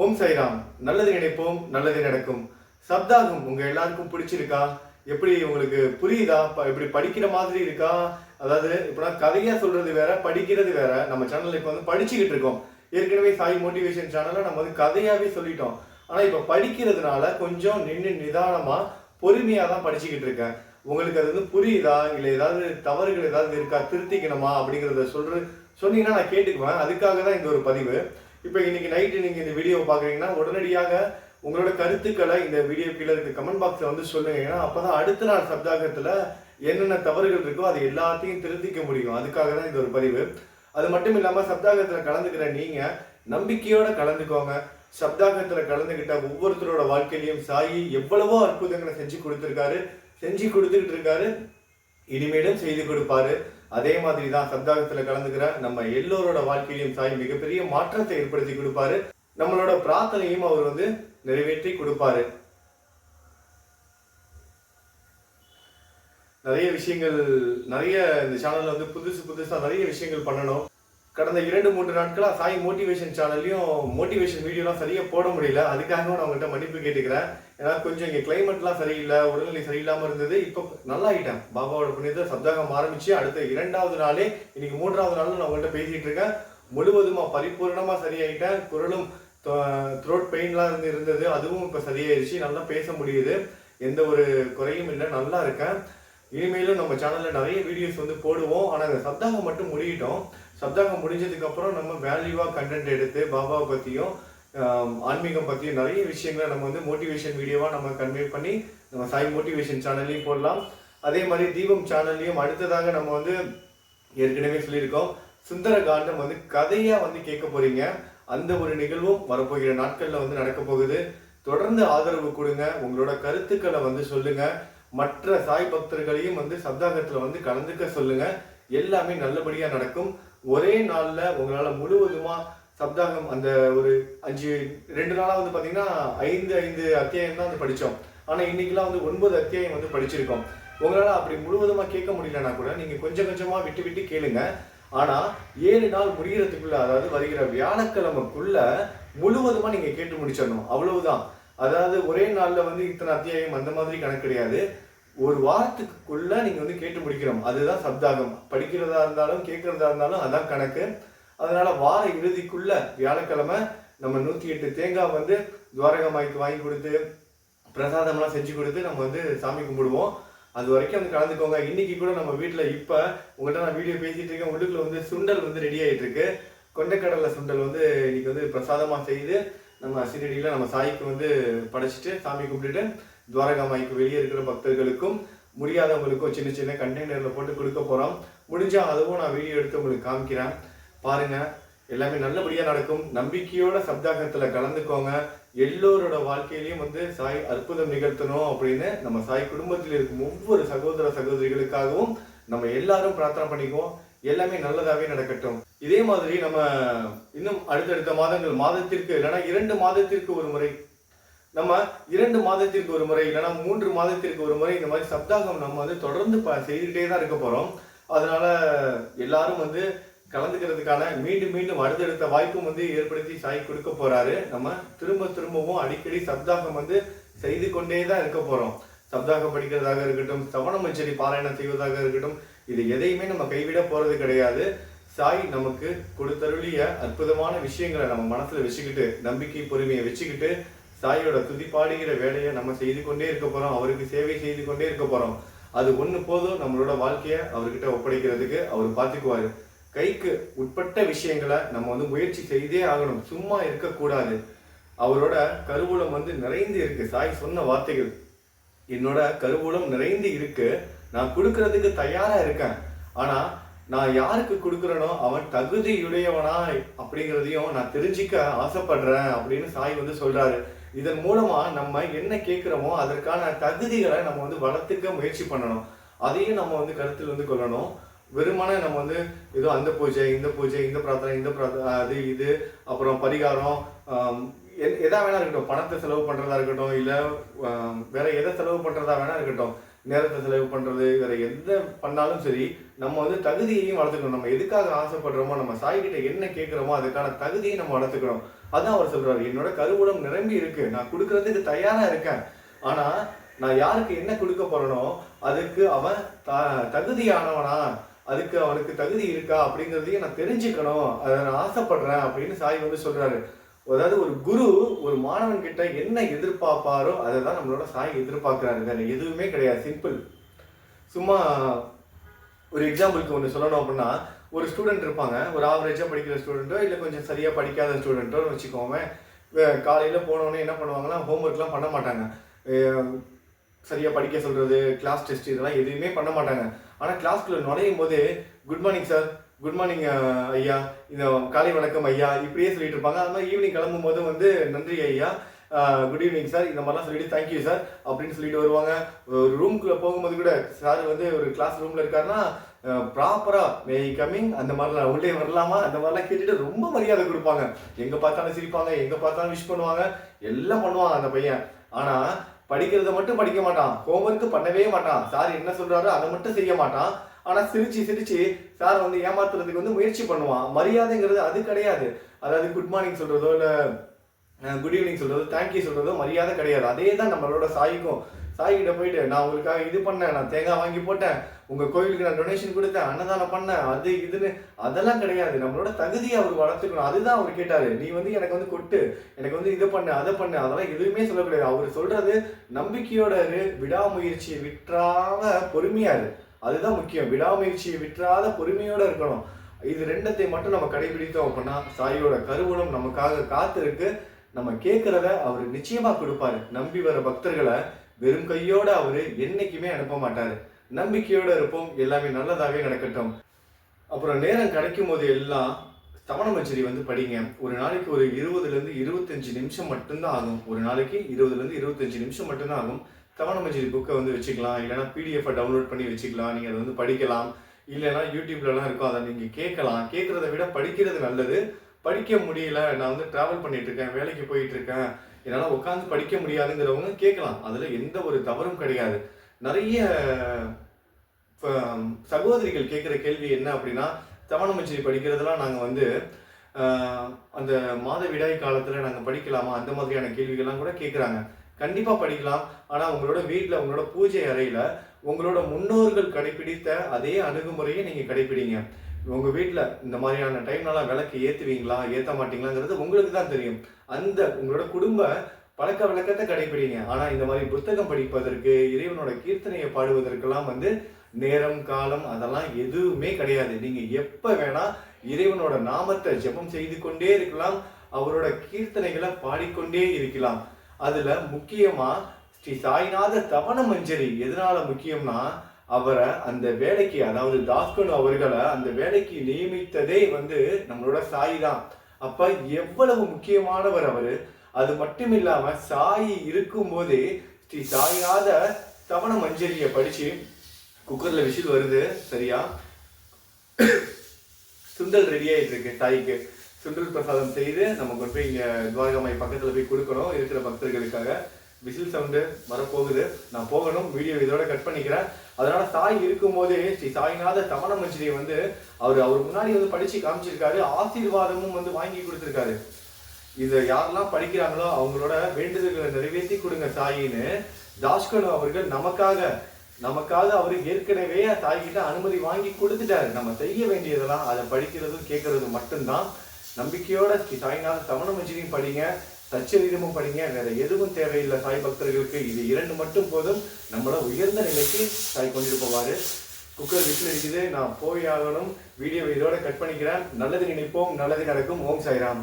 ஓம் சைராம் நல்லது நினைப்போம் நல்லது நடக்கும். சப்தாகம் உங்க எல்லாருக்கும் பிடிச்சிருக்கா? எப்படி உங்களுக்கு புரியுதா? ப- இப்படி படிக்கிற மாதிரி இருக்கா? அதாவது இப்போ கதையா சொல்றது வேற படிக்கிறது வேற. நம்ம சேனல்ல இப்போ வந்து படிச்சுக்கிட்டு இருக்கோம். ஏற்கனவே சாய் மோட்டிவேஷன் சேனல்ல நம்ம வந்து கதையாவே சொல்லிட்டோம். ஆனா இப்போ படிக்கிறதுனால கொஞ்சம் நின்று நிதானமா பொறுமையா தான் படிச்சுக்கிட்டு இருக்கேன். உங்களுக்கு அது வந்து புரியுதா? இல்ல ஏதாவது தவறுகள் ஏதாவது இருக்கா? திருத்திக்கணுமா? அப்படிங்கறத சொல்ற சொன்னீங்கன்னா நான் கேட்டுக்குவேன். அதுக்காக தான் இந்த ஒரு பதிவு. இப்போ இன்னைக்கு நைட்டு நீங்க இந்த வீடியோ பாக்குறீங்கன்னா உடனடியாக உங்களோட கருத்துக்களை இந்த வீடியோ கீழே இருக்க கமெண்ட் பாக்ஸ்ல வந்து சொல்லுங்க. ஏன்னா அப்பதான் அடுத்த நாள் சப்தாகத்துல என்னென்ன தவறுகள் இருக்கோ அது எல்லாத்தையும் திருத்திக்க முடியும். அதுக்காக தான் இது ஒரு பதிவு. அது மட்டும் இல்லாம சப்தாகத்துல கலந்துக்கிற நீங்க நம்பிக்கையோட கலந்துக்கோங்க. சப்தாகத்துல கலந்துக்கிட்ட ஒவ்வொருத்தரோட வாழ்க்கையிலையும் சாயி எவ்வளவோ அற்புதங்களை செஞ்சு கொடுத்துருக்காரு. செஞ்சு கொடுத்துக்கிட்டு இருக்காரு. இனிமேலும் செய்து கொடுப்பாரு. அதே மாதிரி தான் சப்தாகத்துல கலந்துக்கிற நம்ம எல்லோரோட வாழ்க்கையிலும் சாய் மிகப்பெரிய மாற்றத்தை ஏற்படுத்தி கொடுப்பாரு. நம்மளோட பிரார்த்தனையும் அவர் வந்து நிறைவேற்றி கொடுப்பாரு. நிறைய விஷயங்கள் நிறைய இந்த சேனல்ல வந்து புதுசு புதுசா நிறைய விஷயங்கள் பண்ணணும். கடந்த இரண்டு மூன்று நாட்களாக சாய் மோட்டிவேஷன் சேனல்லையும் மோட்டிவேஷன் வீடியோலாம் சரியாக போட முடியல. அதுக்காகவும் நான் உங்கள்கிட்ட மன்னிப்பு கேட்டுக்கிறேன். ஏன்னா கொஞ்சம் இங்கே கிளைமேட்லாம் சரியில்லை உடல்நிலை சரியில்லாமல் இருந்தது. இப்போ நல்லா ஆகிட்டேன் பாபாவோட புண்ணியத்தை சப்தாகம் ஆரம்பிச்சு அடுத்த இரண்டாவது நாளே இன்னைக்கு மூன்றாவது நாள் நான் உங்கள்கிட்ட பேசிகிட்டு இருக்கேன். முழுவதுமாக பரிபூர்ணமாக சரியாயிட்டேன். குரலும் த்ரோட் பெயின்லாம் இருந்து இருந்தது. அதுவும் இப்போ சரியாயிருச்சு. நல்லா பேச முடியுது. எந்த ஒரு குறையும் இல்லை. நல்லா இருக்கேன். இனிமேலும் நம்ம சேனலில் நிறைய வீடியோஸ் வந்து போடுவோம். ஆனால் இந்த சப்தாகம் மட்டும் முடியிட்டோம். சப்தாகம் முடிஞ்சதுக்கப்புறம் நம்ம வேல்யூவாக கண்டென்ட் எடுத்து பாபாவை பற்றியும் ஆன்மீகம் பற்றியும் நிறைய விஷயங்களை நம்ம வந்து மோட்டிவேஷன் வீடியோவாக நம்ம கன்வே பண்ணி நம்ம சாய் மோட்டிவேஷன் சேனல்லையும் போடலாம். அதே மாதிரி தீபம் சேனல்லையும் அடுத்ததாக நம்ம வந்து ஏற்கனவே சொல்லியிருக்கோம் சுந்தர காண்டம் வந்து கதையாக வந்து கேட்க போகிறீங்க அந்த ஒரு நிகழ்வும் வரப்போகிற நாட்களில் வந்து நடக்க போகுது. தொடர்ந்து ஆதரவு கொடுங்க. உங்களோட கருத்துக்களை வந்து சொல்லுங்க. மற்ற சாய் பக்தர்களையும் வந்து சப்தாகத்தில் வந்து கலந்துக்க சொல்லுங்க. எல்லாமே நல்லபடியாக நடக்கும். ஒரே நாளில் உங்களால் முழுவதுமாக சப்தாங்கம் அந்த ஒரு அஞ்சு ரெண்டு நாளாக வந்து பார்த்தீங்கன்னா ஐந்து ஐந்து அத்தியாயம் தான் வந்து படித்தோம் ஆனால் இன்னைக்கெல்லாம் வந்து ஒன்பது அத்தியாயம் வந்து படிச்சிருக்கோம். உங்களால் அப்படி முழுவதுமாக கேட்க முடியலன்னா கூட நீங்கள் கொஞ்சம் கொஞ்சமாக விட்டு விட்டு கேளுங்க. ஆனால் ஏழு நாள் முடிகிறதுக்குள்ள அதாவது வருகிற வியாழக்கிழமைக்குள்ள முழுவதுமாக நீங்கள் கேட்டு முடிச்சிடணும். அவ்வளவுதான். அதாவது ஒரே நாளில் வந்து இத்தனை அத்தியாயம் அந்த மாதிரி கணக்கு கிடையாது. ஒரு வாரத்துக்குள்ள நீங்க வந்து கேட்டு முடிக்கிறோம். அதுதான் சப்தாகம். படிக்கிறதா இருந்தாலும் கேட்கறதா இருந்தாலும் அதான் கணக்கு. அதனால வார இறுதிக்குள்ள வியாழக்கிழமை நம்ம நூத்தி எட்டு தேங்காய் வந்து துவாரகமாய்க்கு வாங்கி கொடுத்து பிரசாதம்லாம் செஞ்சு கொடுத்து நம்ம வந்து சாமி கும்பிடுவோம். அது வரைக்கும் வந்து கலந்துக்கோங்க. இன்னைக்கு கூட நம்ம வீட்டில் இப்ப உங்கள்கிட்ட நான் வீடியோ பேசிட்டு இருக்கேன். உள்ளுக்குள்ள வந்து சுண்டல் வந்து ரெடி ஆயிட்டு இருக்கு. கொண்டைக்கடலை சுண்டல் வந்து இன்னைக்கு வந்து பிரசாதமா செய்து நம்ம சிறடியில நம்ம சாய்க்கு வந்து படைச்சிட்டு சாமி கும்பிட்டுட்டு துவாரகாமாய்க்கு வெளியே இருக்கிற பக்தர்களுக்கும் முடியாதவங்களுக்கும் சின்ன சின்ன கண்டெய்னரில் போட்டு கொடுக்க போகிறோம் முடிஞ்சால் அதுவும் நான் வீடியோ எடுத்து உங்களுக்கு காமிக்கிறேன். பாருங்க எல்லாமே நல்லபடியாக நடக்கும். நம்பிக்கையோட சப்தாகத்தில் கலந்துக்கோங்க. எல்லோரோட வாழ்க்கையிலையும் வந்து சாய் அற்புதம் நிகழ்த்தணும் அப்படின்னு நம்ம சாய் குடும்பத்தில் இருக்கும் ஒவ்வொரு சகோதர சகோதரிகளுக்காகவும் நம்ம எல்லாரும் பிரார்த்தனை பண்ணிக்குவோம். எல்லாமே நல்லதாகவே நடக்கட்டும். இதே மாதிரி நம்ம இன்னும் அடுத்தடுத்த மாதங்கள் மாதத்திற்கு இல்லைன்னா இரண்டு மாதத்திற்கு ஒரு முறை நம்ம இரண்டு மாதத்திற்கு ஒரு முறை இல்லைன்னா மூன்று மாதத்திற்கு ஒரு முறை இந்த மாதிரி சப்தாகம் நம்ம வந்து தொடர்ந்து ப- செய்துகிட்டே தான் இருக்க போறோம். அதனால எல்லாரும் வந்து கலந்துக்கிறதுக்கான மீண்டும் மீண்டும் அடுத்தடுத்த வாய்ப்பும் வந்து ஏற்படுத்தி சாய் கொடுக்க போறாரு. நம்ம திரும்ப திரும்பவும் அடிக்கடி சப்தாகம் வந்து செய்து கொண்டே தான் இருக்க போறோம். சப்தாகம் படிக்கிறதாக இருக்கட்டும் சவணமஞ்சரி பாராயணம் செய்வதாக இருக்கட்டும் இது எதையுமே நம்ம கைவிட போறது கிடையாது. சாய் நமக்கு கொடுத்தருளிய அற்புதமான விஷயங்களை நம்ம மனசுல வச்சுக்கிட்டு நம்பிக்கை பொறுமையை வச்சுக்கிட்டு சாயோட துதிப்பாடுகிற வேலையை நம்ம செய்து கொண்டே இருக்க போறோம் அவருக்கு சேவை செய்து கொண்டே இருக்க போறோம். அது ஒண்ணு போதும் நம்மளோட வாழ்க்கையை அவர்கிட்ட ஒப்படைக்கிறதுக்கு அவர் பார்த்துக்குவாரு கைக்கு உட்பட்ட விஷயங்களை நம்ம வந்து முயற்சி செய்தே ஆகணும். சும்மா இருக்கக்கூடாது. அவரோட கருவூலம் வந்து நிறைந்து இருக்கு. சாய் சொன்ன வார்த்தைகள். என்னோட கருவூலம் நிறைந்து இருக்கு. நான் கொடுக்கறதுக்கு தயாரா இருக்கேன். ஆனா நான் யாருக்கு கொடுக்குறனோ அவன் தகுதியுடையவனா அப்படிங்கிறதையும் நான் தெரிஞ்சிக்க ஆசைப்படுறேன் அப்படின்னு சாய் வந்து சொல்றாரு. இதன் மூலமா நம்ம என்ன கேட்குறோமோ அதற்கான தகுதிகளை நம்ம வந்து வளர்த்துக்க முயற்சி பண்ணணும். அதையும் நம்ம வந்து கருத்தில் வந்து கொள்ளணும். வெறுமனே நம்ம வந்து ஏதோ அந்த பூஜை இந்த பூஜை இந்த பிரார்த்தனை இந்த பிரார்த்தனை அது இது அப்புறம் பரிகாரம் எதா வேணா இருக்கட்டும். பணத்தை செலவு பண்றதா இருக்கட்டும் இல்ல வேற எதை செலவு பண்றதா வேணா இருக்கட்டும். நேரத்தை செலவு பண்ணுறது வேறு எந்த பண்ணாலும் சரி நம்ம வந்து தகுதியையும் வளர்த்துக்கணும். நம்ம எதுக்காக ஆசைப்படுறோமோ நம்ம சாய்கிட்ட என்ன கேட்குறோமோ அதுக்கான தகுதியை நம்ம வளர்த்துக்கணும். அதான் அவர் சொல்கிறாரு என்னோட கருவூலம் நிரம்பி இருக்கு. நான் கொடுக்கறதுக்கு தயாராக இருக்கேன். ஆனால் நான் யாருக்கு என்ன கொடுக்க போறேனோ அதுக்கு அவன் த தகுதியானவனா அதுக்கு அவனுக்கு தகுதி இருக்கா அப்படிங்கிறதையும் நான் தெரிஞ்சுக்கணும். அதை நான் ஆசைப்படுறேன் அப்படின்னு சாய் வந்து சொல்கிறாரு அதாவது ஒரு குரு ஒரு மாணவன் கிட்ட என்ன எதிர்பார்ப்பாரோ அதை தான் நம்மளோட சாய் எதிர்பார்க்குறாரு. வேற எதுவுமே கிடையாது. சிம்பிள் சும்மா ஒரு எக்ஸாம்பிளுக்கு ஒன்று சொல்லணும் அப்படின்னா ஒரு ஸ்டூடெண்ட் இருப்பாங்க. ஒரு ஆவரேஜாக படிக்கிற ஸ்டூடெண்ட்டோ இல்லை கொஞ்சம் சரியாக படிக்காத ஸ்டூடெண்ட்டோ வச்சுக்கோங்க. காலையில் போனோடனே என்ன பண்ணுவாங்கன்னா ஹோம்ஒர்க்லாம் பண்ண மாட்டாங்க. சரியாக படிக்க சொல்கிறது கிளாஸ் டெஸ்ட் இதெல்லாம் எதுவுமே பண்ண மாட்டாங்க. ஆனால் கிளாஸ்க்குள்ளே நுழையும் போது good morning sir good morning uh, ஐயா. இந்த காலை வணக்கம் ஐயா. இப்படியே சொல்லிட்டு இருப்பாங்க. அது மாதிரி ஈவினிங் கிளம்பும் போது வந்து நன்றி ஐயா. குட் ஈவினிங் சார் இந்த மாதிரிலாம் சொல்லிட்டு தேங்க்யூ சார் அப்படின்னு சொல்லிட்டு வருவாங்க. ஒரு ரூம்குள்ளே போகும்போது கூட சார் வந்து ஒரு கிளாஸ் ரூமில் இருக்காருன்னா ப்ராப்பரா மே கம்மிங் அந்த மாதிரிலாம் உள்ளே வரலாமா? அந்த மாதிரிலாம் கேட்டுட்டு ரொம்ப மரியாதை கொடுப்பாங்க. எங்க பார்த்தாலும் சிரிப்பாங்க எங்க பார்த்தாலும் விஷ் பண்ணுவாங்க. எல்லாம் பண்ணுவாங்க அந்த பையன். ஆனா படிக்கிறத மட்டும் படிக்க மாட்டான். ஹோம்ஒர்க் பண்ணவே மாட்டான். சார் என்ன சொல்றாரோ அதை மட்டும் செய்ய மாட்டான். ஆனால் சிரிச்சு சிரிச்சு சார் வந்து ஏமாத்துறதுக்கு வந்து முயற்சி பண்ணுவான். மரியாதைங்கிறது அது கிடையாது. அதாவது குட் மார்னிங் சொல்கிறதோ இல்லை குட் ஈவினிங் சொல்கிறதோ தேங்க்யூ சொல்கிறதோ மரியாதை கிடையாது. அதே தான் நம்மளோட சாய்க்கும். சாய்கிட்ட போயிட்டு நான் உங்களுக்காக இது பண்ணேன் நான் தேங்காய் வாங்கி போட்டேன் உங்கள் கோயிலுக்கு நான் டொனேஷன் கொடுத்தேன் அன்னதானம் பண்ணேன் அது இதுன்னு அதெல்லாம் கிடையாது. நம்மளோட தகுதியை அவர் வளர்த்துக்கணும். அதுதான் அவர் கேட்டார். நீ வந்து எனக்கு வந்து கொட்டு எனக்கு வந்து இதை பண்ணு அதை பண்ணு அதெல்லாம் எதுவுமே சொல்லக்கூடாது அவர் சொல்கிறது நம்பிக்கையோட விடாமுயற்சியை விட்டுறாம பொறுமையாரு அதுதான் முக்கியம். விடாமுயற்சியை விட்டுறாத பொறுமையோட இருக்கணும். இது ரெண்டத்தை மட்டும் நம்ம கடைபிடித்தோம் அப்படின்னா சாயோட கருவூலம் நமக்காக காத்திருக்கு. நம்ம கேட்கறத அவர் நிச்சயமா கொடுப்பாரு. நம்பி வர பக்தர்களை வெறும் கையோட அவரு என்னைக்குமே அனுப்ப மாட்டாரு. நம்பிக்கையோட இருப்போம். எல்லாமே நல்லதாகவே நடக்கட்டும். அப்புறம் நேரம் கிடைக்கும் போது எல்லாம் தவணமஞ்சரி வந்து படிங்க. ஒரு நாளைக்கு ஒரு இருபதுல இருந்து இருபத்தஞ்சு நிமிஷம் மட்டும்தான் ஆகும். ஒரு நாளைக்கு இருபதுல இருந்து இருபத்தஞ்சு நிமிஷம் மட்டும்தான் ஆகும். தவணமஞ்சி புக்கை வந்து வச்சுக்கலாம். இல்லைனா பிடிஎஃபை டவுன்லோட் பண்ணி வச்சுக்கலாம். நீங்கள் அதை வந்து படிக்கலாம். இல்லைன்னா யூடியூப்லலாம் இருக்கும் அதை நீங்கள் கேட்கலாம். கேட்குறத விட படிக்கிறது நல்லது. படிக்க முடியல நான் வந்து ட்ராவல் பண்ணிட்டு இருக்கேன் வேலைக்கு போயிட்டு இருக்கேன் என்னால் உட்காந்து படிக்க முடியாதுங்கிறவங்க கேட்கலாம். அதில் எந்த ஒரு தவறும் கிடையாது. நிறைய சகோதரிகள் கேட்குற கேள்வி என்ன அப்படின்னா தவணமஞ்சரி படிக்கிறதெல்லாம் நாங்கள் வந்து அந்த மாத விடாய் காலத்தில் நாங்கள் படிக்கலாமா? அந்த மாதிரியான கேள்விகள்லாம் கூட கேட்குறாங்க. கண்டிப்பாக படிக்கலாம். ஆனால் உங்களோட வீட்டில் உங்களோட பூஜை அறையில் உங்களோட முன்னோர்கள் கடைபிடித்த அதே அணுகுமுறையை நீங்கள் கடைபிடிங்க. உங்கள் வீட்டில் இந்த மாதிரியான டைம்லலாம் விளக்கு ஏற்றுவீங்களா ஏற்ற மாட்டீங்களாங்கிறது உங்களுக்கு தான் தெரியும். அந்த உங்களோட குடும்ப பழக்க வழக்கத்தை கடைபிடிங்க. ஆனால் இந்த மாதிரி புத்தகம் படிப்பதற்கு இறைவனோட கீர்த்தனையை பாடுவதற்கெல்லாம் வந்து நேரம் காலம் அதெல்லாம் எதுவுமே கிடையாது. நீங்கள் எப்போ வேணால் இறைவனோட நாமத்தை ஜெபம் செய்து கொண்டே இருக்கலாம். அவரோட கீர்த்தனைகளை பாடிக்கொண்டே இருக்கலாம். அதில் முக்கியமாக ஸ்ரீ சாய்நாத தவண மஞ்சரி எதனால முக்கியம்னா அவரை அந்த வேலைக்கு அதாவது தாஸ்கனு அவர்களை அந்த வேலைக்கு நியமித்ததே வந்து நம்மளோட சாய் தான். அப்போ எவ்வளவு முக்கியமானவர் அவர்? அது மட்டும் இல்லாமல் சாய் இருக்கும் போதே ஸ்ரீ சாய்நாத தவண மஞ்சரியை படித்து குக்கரில் விசில் வருது சரியா? சுண்டல் ரெடி இருக்கு தாய்க்கு. சுண்டல் பிரசாதம் செய்து நம்ம கொண்டு போய் இங்கே துவாரகாமாய் பக்கத்தில் போய் கொடுக்கணும். இருக்கிற பக்தர்களுக்காக விசில் சவுண்டு வரப்போகுது. நான் போகணும். வீடியோ இதோட கட் பண்ணிக்கிறேன். அதனால சாய் இருக்கும்போது ஸ்ரீ சாய்நாத தமண மஞ்சிரியை வந்து அவர் அவர் முன்னாடி வந்து படிச்சு காமிச்சிருக்காரு. ஆசீர்வாதமும் வந்து வாங்கி கொடுத்துருக்காரு. இதை யாரெல்லாம் படிக்கிறாங்களோ அவங்களோட வேண்டுதல்களை நிறைவேற்றி கொடுங்க சாயின்னு தாஷ்கனு அவர்கள் நமக்காக நமக்காக அவர் ஏற்கனவே தாய்கிட்ட அனுமதி வாங்கி கொடுத்துட்டாரு. நம்ம செய்ய வேண்டியதெல்லாம் அதை படிக்கிறதும் கேட்கறதும் மட்டும்தான். நம்பிக்கையோட ஸ்ரீ சாய்நாத தவண மஞ்சிரியும் படிங்க சச்சரீரமும் படிங்க வேற எதுவும் தேவையில்லை சாய் பக்தர்களுக்கு. இது இரண்டு மட்டும் போதும். நம்மள உயர்ந்த நிலைக்கு சாய் கொண்டுட்டு போவாரு. குக்கர் வீட்டில் இருக்குது நான் போய் ஆகணும். வீடியோ இதோட கட் பண்ணிக்கிறேன். நல்லது நினைப்போம். நல்லது நடக்கும். ஓம் சாய்ராம்.